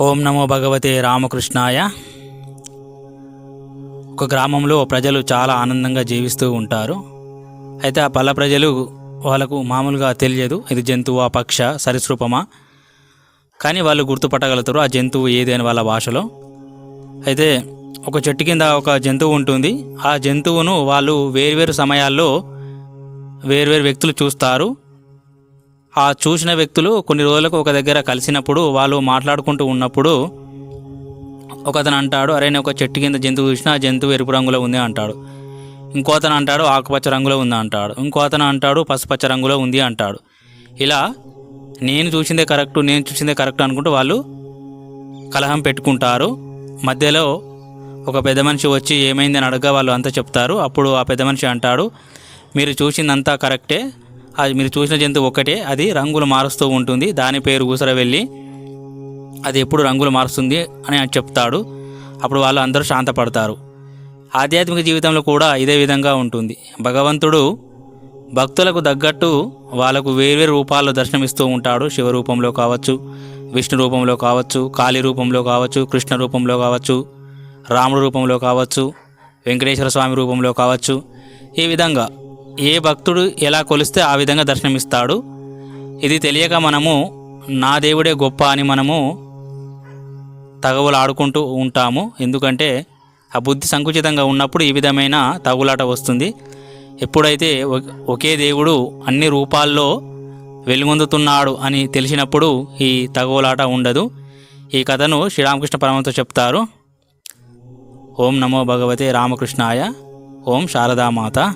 ఓం నమో భగవతే రామకృష్ణాయ. ఒక గ్రామంలో ప్రజలు చాలా ఆనందంగా జీవిస్తూ ఉంటారు. అయితే ఆ పల్ల ప్రజలు వాళ్ళకు మామూలుగా తెలియదు. ఇది జంతువు ఆ పక్ష సరీసృపమా? కానీ వాళ్ళు గుర్తుపట్టగలుగుతారు ఆ జంతువు ఏది అని వాళ్ళ భాషలో. అయితే ఒక చెట్టు కింద ఒక జంతువు ఉంటుంది. ఆ జంతువును వాళ్ళు వేర్వేరు సమయాల్లో వేర్వేరు వ్యక్తులు చూస్తారు. ఆ చూసిన వ్యక్తులు కొన్ని రోజులకు ఒక దగ్గర కలిసినప్పుడు వాళ్ళు మాట్లాడుకుంటూ ఉన్నప్పుడు ఒకతను అంటాడు అరే నేను ఒక చెట్టు కింద జంతువు చూసినా ఆ జంతువు ఎరుపు రంగులో ఉంది అంటాడు. ఇంకో అతను అంటాడు ఆకుపచ్చ రంగులో ఉంది అంటాడు. ఇంకో అతను అంటాడు పసుపచ్చ రంగులో ఉంది అంటాడు. ఇలా నేను చూసిందే కరెక్ట్ నేను చూసిందే కరెక్ట్ అనుకుంటూ వాళ్ళు కలహం పెట్టుకుంటారు. మధ్యలో ఒక పెద్ద మనిషి వచ్చి ఏమైందని అడగ వాళ్ళు అంతా చెప్తారు. అప్పుడు ఆ పెద్ద మనిషి అంటాడు మీరు చూసిందంతా కరెక్టే అది మీరు చూసిన జంతువు ఒక్కటే అది రంగులు మారుస్తూ ఉంటుంది. దాని పేరు ఊసర వెళ్ళి అది ఎప్పుడు రంగులు మారుస్తుంది అని ఆయన చెప్తాడు. అప్పుడు వాళ్ళు అందరూ శాంతపడతారు. ఆధ్యాత్మిక జీవితంలో కూడా ఇదే విధంగా ఉంటుంది. భగవంతుడు భక్తులకు తగ్గట్టు వాళ్ళకు వేర్వేరు రూపాల్లో దర్శనమిస్తూ ఉంటాడు. శివ రూపంలో కావచ్చు విష్ణు రూపంలో కావచ్చు కాళీ రూపంలో కావచ్చు కృష్ణ రూపంలో కావచ్చు రాముడు రూపంలో కావచ్చు వెంకటేశ్వర స్వామి రూపంలో కావచ్చు. ఈ విధంగా ఏ భక్తుడు ఎలా కొలిస్తే ఆ విధంగా దర్శనమిస్తాడు? ఇది తెలియక మనము నా దేవుడే గొప్ప అని మనము తగవులు ఆడుకుంటూ ఉంటాము. ఎందుకంటే ఆ బుద్ధి సంకుచితంగా ఉన్నప్పుడు ఈ విధమైన తగులాట వస్తుంది. ఎప్పుడైతే ఒకే దేవుడు అన్ని రూపాల్లో వెలుగొందుతున్నాడు అని తెలిసినప్పుడు ఈ తగవులాట ఉండదు. ఈ కథను శ్రీరామకృష్ణ పరమంతో చెప్తారు. ఓం నమో భగవతే రామకృష్ణాయ. ఓం శారదామాత